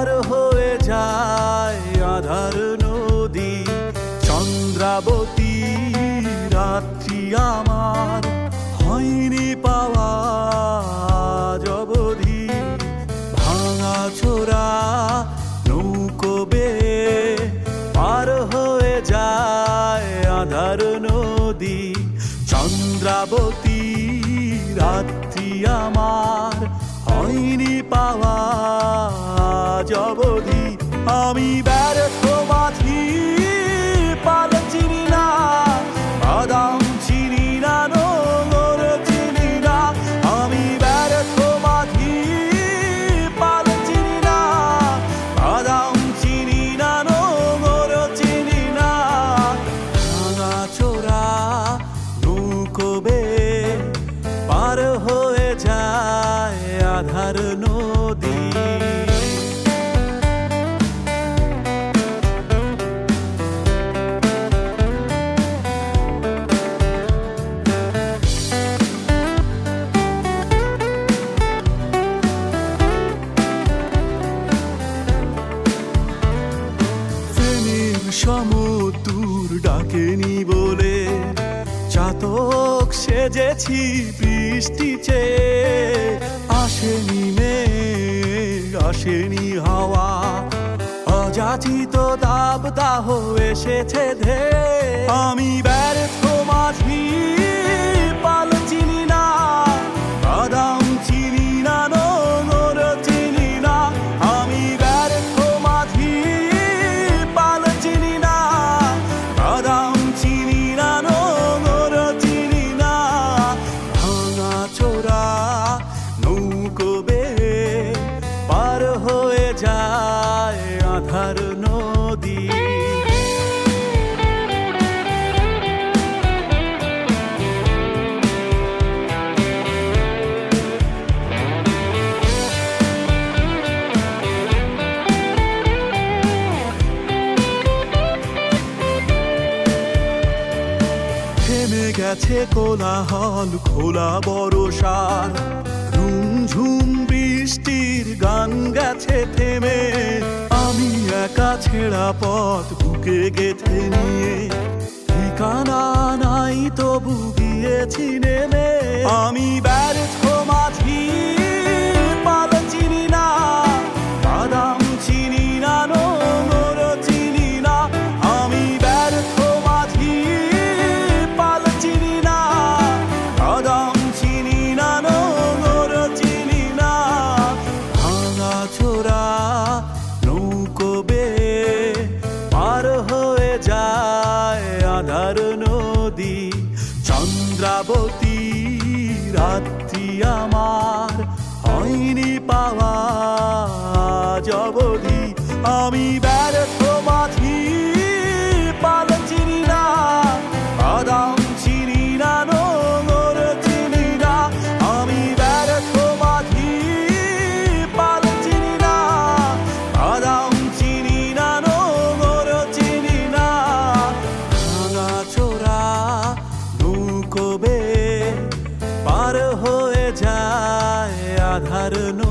পার হয়ে যায় আধার নদী। চন্দ্রাবতী, রাত্রি আমার, হয়নি পাওয়া জবধি ভাঙা ছোড়া নৌকো বে পার হয়ে যায় আধার নদী। চন্দ্রাবতী, রাত্রি আমার, হয়নি পাওয়া জবধি আমি ব্যর্থ সমুদ্র ডাকেনি বলে। চাতক সেজেছি বৃষ্টি চেয়ে। আসেনি মে আসেনি হাওয়া। অযাচিত দাব দাহ এসেছে ধে আমি ব্যর্থ নৌকো বে পার হয়ে যায় আধার নদী? গেছে কোলাহল খোলা বরসার ঝুমঝুম বৃষ্টির গান গাছে থেমে। আমি একা ছেঁড়া পথ বুকে গেথে নিয়ে। ঠিকানা নাই তবু গিয়েছি নেমে। আমি ব্যর্থ নৌকো বে পার হয়ে যায় আধার নদী? চন্দ্রাবতী রাত্রি আমার হয়নি পাওয়া জবধি আমি পার হয়ে যায় আধার নদী